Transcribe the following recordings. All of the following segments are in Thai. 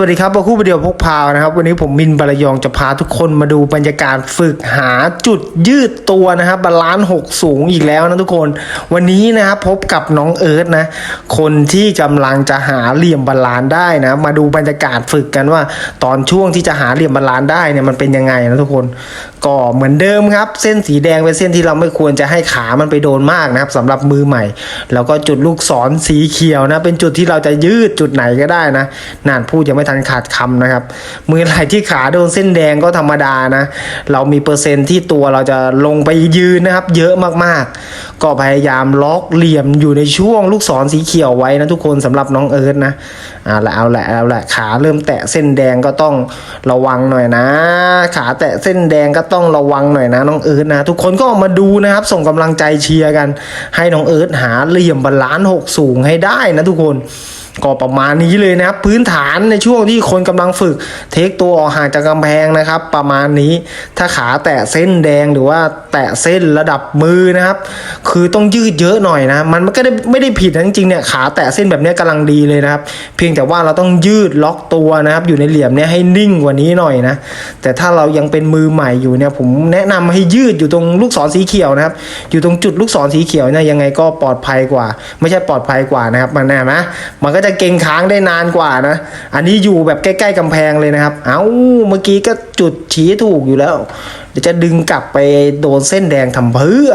วัสดีครับบาคู่ประเดียวพกพาวนะครับ วันนี้ผมมินบารยองจะพาทุกคนมาดูบรรยากาศฝึกหาจุดยืดตัวนะครับบาลานซ์หกสูงอีกแล้วนะทุกคน วันนี้นะครับพบกับน้องเอิร์ธนะ คนที่กำลังจะหาเหลี่ยมบาลานซ์ได้นะ มาดูบรรยากาศฝึกกันว่า ตอนช่วงที่จะหาเหลี่ยมบาลานซ์ได้เนี่ยมันเป็นยังไงนะทุกคน ก็เหมือนเดิมครับ เส้นสีแดงเป็นเส้นที่เราไม่ควรจะให้ขามันไปโดนมากนะครับสำหรับมือใหม่ แล้วก็จุดลูกศรสีเขียวนะ เป็นจุดที่เราจะยืดจุดไหนก็ได้นะนานพูดยังไม่ทันขาดคำนะครับ มือไหล่ที่ขาโดนเส้นแดงก็ธรรมดานะ เรามีเปอร์เซ็นต์ที่ตัวเราจะลงไปยืนนะครับ เยอะมากๆ ก็พยายามล็อกเหลี่ยมอยู่ในช่วงลูกศรสีเขียวไว้นะทุกคนสำหรับน้องเอิร์ธนะเอาละเอาละเอาละขาเริ่มแตะเส้นแดงก็ต้องระวังหน่อยนะ ขาแตะเส้นแดงก็ต้องระวังหน่อยนะน้องเอิร์ธนะ ทุกคนก็ออกมาดูนะครับ ส่งกำลังใจเชียร์กัน ให้น้องเอิร์ธหาเหลี่ยมบาลานซ์หกสูงให้ได้นะทุกคน ก็ประมาณนี้เลยนะครับ พื้นฐานในช่วงที่คนกำลังฝึก เทคตัวออกห่างจากกำแพงนะครับ ประมาณนี้ถ้าขาแตะเส้นแดงหรือว่าแตะเส้นระดับมือนะครับ คือต้องยืดเยอะหน่อยนะ มันก็ได้ไม่ได้ผิดนะจริงๆเนี่ยขาแตะเส้นแบบนี้ยกำลังดีเลยนะครับ เพียงแต่ว่าเราต้องยืดล็อกตัวนะครับ อยู่ในเหลี่ยมเนี้ยให้นิ่งกว่านี้หน่อยนะ แต่ถ้าเรายังเป็นมือใหม่อยู่เนี่ยผมแนะนำให้ยืดอยู่ตรงลูกศรสีเขียวนะครับ อยู่ตรงจุดลูกศรสีเขียวเนี่ยยังไงก็ปลอดภัยกว่า ไม่ใช่ปลอดภัยกว่านะครับมันแน่ไหมมันก็จะเก่งค้างได้นานกว่านะ อันนี้อยู่แบบใกล้ๆกำแพงเลยนะครับ เอ้าเมื่อกี้ก็จุดชี้ถูกอยู่แล้ว เดี๋ยวจะดึงกลับไปโดนเส้นแดงทำเพื่อ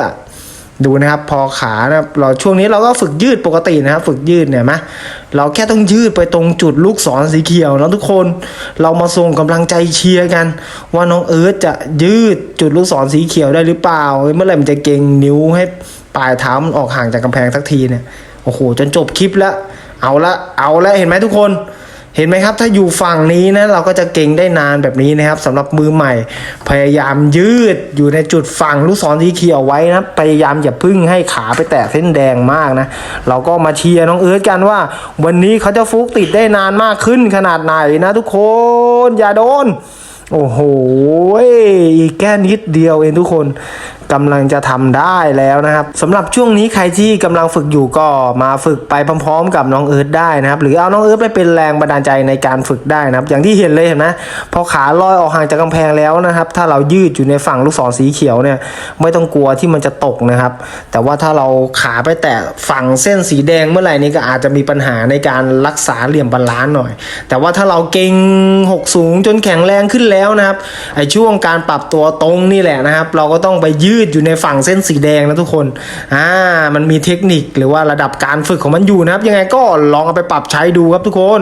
ดูนะครับพอขานะครับเราช่วงนี้เราก็ฝึกยืดปกตินะครับฝึกยืดเนี่ยไหมเราแค่ต้องยืดไปตรงจุดลูกศรสีเขียวแล้วทุกคนเรามาส่งกำลังใจเชียร์กัน ว่าน้องเอิร์ธจะยืดจุดลูกศรสีเขียวได้หรือเปล่า เมื่อไหร่มันจะเก่งนิ้วให้ปลายเท้ามันออกห่างจากกำแพงสักทีเนี่ยโอ้โหจนจบคลิปแล้ว เอาละเอาละเห็นไหมทุกคนเห็นไหมครับ ถ้าอยู่ฝั่งนี้นะเราก็จะเก่งได้นานแบบนี้นะครับสำหรับมือใหม่ พยายามยืดอยู่ในจุดฝั่งลูกศรสีเขียวไว้นะพยายามอย่าพึ่งให้ขาไปแตะเส้นแดงมากนะ เราก็มาเชียร์น้องเอิร์ธกันว่า วันนี้เขาจะฟุกติดได้นานมากขึ้นขนาดไหนนะทุกคนอย่าโดน โอ้โห อีกแค่นิดเดียวเองทุกคน กำลังจะทำได้แล้วนะครับสำหรับช่วงนี้ใครที่กำลังฝึกอยู่ก็มาฝึกไปพร้อมๆ กับน้องเอิร์ธได้นะครับ หรือเอาน้องเอิร์ธไปเป็นแรงบันดาลใจในการฝึกได้นะครับ อย่างที่เห็นเลยเห็นไหมพอขาลอยออกห่างจากกำแพงแล้วนะครับ ถ้าเรายืดอยู่ในฝั่งลูกศรสีเขียวเนี่ยไม่ต้องกลัวที่มันจะตกนะครับ แต่ว่าถ้าเราขาไปแตะฝั่งเส้นสีแดงเมื่อไหร่นี้ก็อาจจะมีปัญหาในการรักษาเหลี่ยมบาลานซ์หน่อย แต่ว่าถ้าเราเก่งหกสูงจนแข็งแรงขึ้นแล้วนะครับไอช่วงการปรับตัวตรงนี่แหละนะครับ เราก็ต้องไปยืดดอยู่ในฝั่งเส้นสีแดงนะทุกคนอ่ามันมีเทคนิคหรือว่าระดับการฝึกของมันอยู่นะครับ ยังไงก็ลองเอาไปปรับใช้ดูครับทุกคน